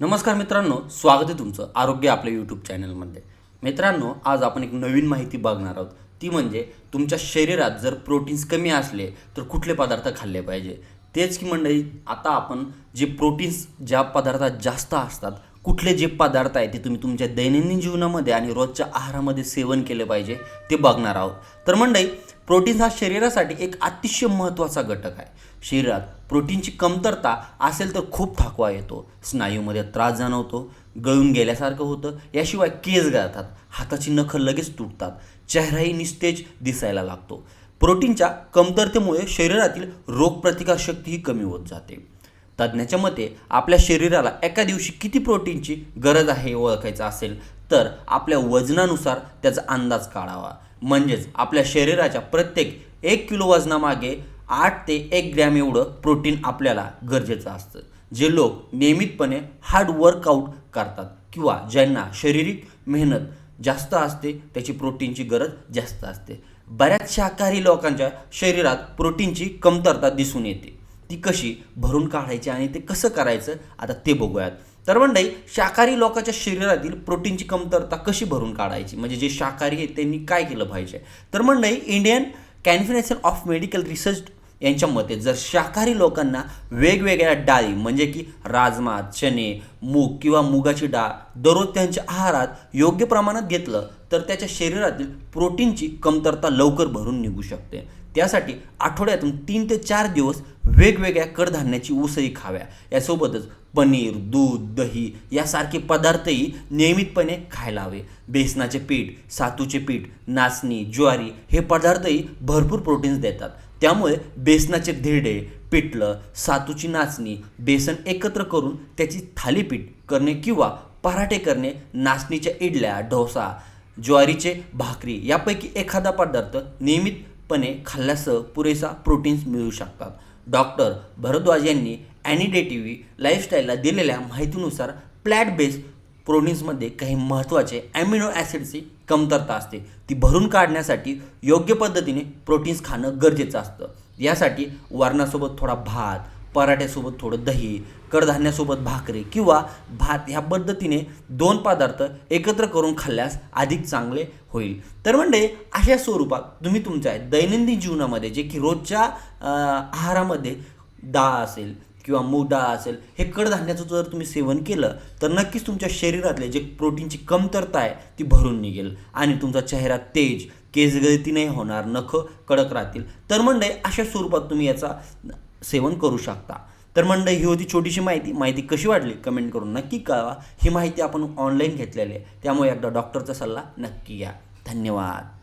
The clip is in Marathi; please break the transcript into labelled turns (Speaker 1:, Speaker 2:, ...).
Speaker 1: नमस्कार मित्रांनो स्वागत आहे तुमचं आरोग्य आपल्या यूट्यूब चॅनलमध्ये मित्रांनो आज आपण एक नवीन माहिती बघणार आहोत. ती म्हणजे तुमच्या शरीरात जर प्रोटीन्स कमी असले तर कुठले पदार्थ खाल्ले पाहिजे? तेच की मंडळी आता आपण जे प्रोटीन्स ज्या पदार्थात जास्त असतात कुठले जे पदार्थ आहेत ते तुम्ही तुमच्या दैनंदिन जीवनामध्ये आणि रोजच्या आहारामध्ये सेवन केले पाहिजे ते बघणार आहोत. तर मंडळी प्रोटीन्स हा शरीरासाठी एक अतिशय महत्त्वाचा घटक आहे. शरीरात प्रोटीनची कमतरता असेल तर खूप थकवा येतो. स्नायूमध्ये त्रास जाणवतो. गळून गेल्यासारखं होतं. याशिवाय केस गळतात. हाताची नखं लगेच तुटतात. चेहराही निस्तेज दिसायला लागतो. प्रोटीनच्या कमतरतेमुळे शरीरातील रोगप्रतिकारशक्तीही कमी होत जाते. तज्ज्ञाच्या मते आपल्या शरीराला एका दिवशी किती प्रोटीनची गरज आहे ओळखायचं असेल तर आपल्या वजनानुसार त्याचा अंदाज काढावा. म्हणजेच आपल्या शरीराच्या प्रत्येक एक किलो वजनामागे आठ ते एक ग्रॅम एवढं प्रोटीन आपल्याला गरजेचं असतं. जे लोक नियमितपणे हार्ड वर्कआउट करतात किंवा ज्यांना शारीरिक मेहनत जास्त असते त्याची प्रोटीनची गरज जास्त असते. बऱ्याच शाकाहारी लोकांच्या शरीरात प्रोटीनची कमतरता दिसून येते. ती कशी भरून काढायची आणि ते कसं करायचं आता ते बघूयात. तर मंडई शाकाहारी लोकांच्या शरीरातील प्रोटीनची कमतरता कशी भरून काढायची? म्हणजे जे शाकाहारी आहेत त्यांनी काय केलं पाहिजे? तर मंडई इंडियन कॅन्फिनेशन ऑफ मेडिकल रिसर्च यांच्या मते जर शाकाहारी लोकांना वेगवेगळ्या डाळी म्हणजे की राजमा चणे मूग किंवा मुगाची डाळ दररोज त्यांच्या आहारात योग्य प्रमाणात घेतलं तर त्याच्या शरीरातील प्रोटीनची कमतरता लवकर भरून निघू शकते. त्यासाठी आठवड्यातून तीन ते चार दिवस वेगवेगळ्या कडधान्याची उसळी खाव्या. यासोबतच पनीर दूध दही यासारखे पदार्थही नियमितपणे खायला हवे. बेसनाचे पीठ सातूचे पीठ नाचणी ज्वारी हे पदार्थही भरपूर प्रोटीन्स देतात. त्यामुळे बेसनाचे धिरडे पिठलं सातूची नाचणी बेसन एकत्र करून त्याची थालीपीठ करणे किंवा पराठे करणे नाचणीच्या इडल्या डोसा ज्वारीचे भाकरी यापैकी एखादा पदार्थ नियमितपणे खाल्ल्यासह पुरेसा प्रोटीन्स मिळू शकतात. डॉक्टर भरद्वाज यांनी ॲनिडेटिव्ही लाईफस्टाईलला दिलेल्या माहितीनुसार प्लॅट बेस प्रोटीन्समध्ये काही महत्त्वाचे ॲमिनो ॲसिडची कमतरता असते. ती भरून काढण्यासाठी योग्य पद्धतीने प्रोटीन्स खाणं गरजेचं असतं. यासाठी वरणासोबत थोडा भात पराठ्यासोबत थोडं दही कडधान्यासोबत भाकरी किंवा भात ह्या पद्धतीने दोन पदार्थ एकत्र करून खाल्ल्यास अधिक चांगले होईल. तर म्हणजे अशा स्वरूपात तुम्ही तुमच्या दैनंदिन जीवनामध्ये जे की रोजच्या आहारामध्ये डाळ असेल किंवा मूग डाळ असेल हे कडधान्याचं जर तुम्ही सेवन केलं तर नक्कीच तुमच्या शरीरातले जे प्रोटीनची कमतरता आहे ती भरून निघेल. आणि तुमचा चेहरा तेज केसगळती नाही होणार नख कडक राहतील. तर मंडळी अशा स्वरूपात तुम्ही याचा सेवन करू शकता. तर मंडळी ही होती छोटीशी माहिती. माहिती कशी वाटली? कमेंट करून नक्की कळवा. ही माहिती आपण ऑनलाईन घेतलेली आहे. त्यामुळे एकदा डॉक्टरचा सल्ला नक्की घ्या. धन्यवाद.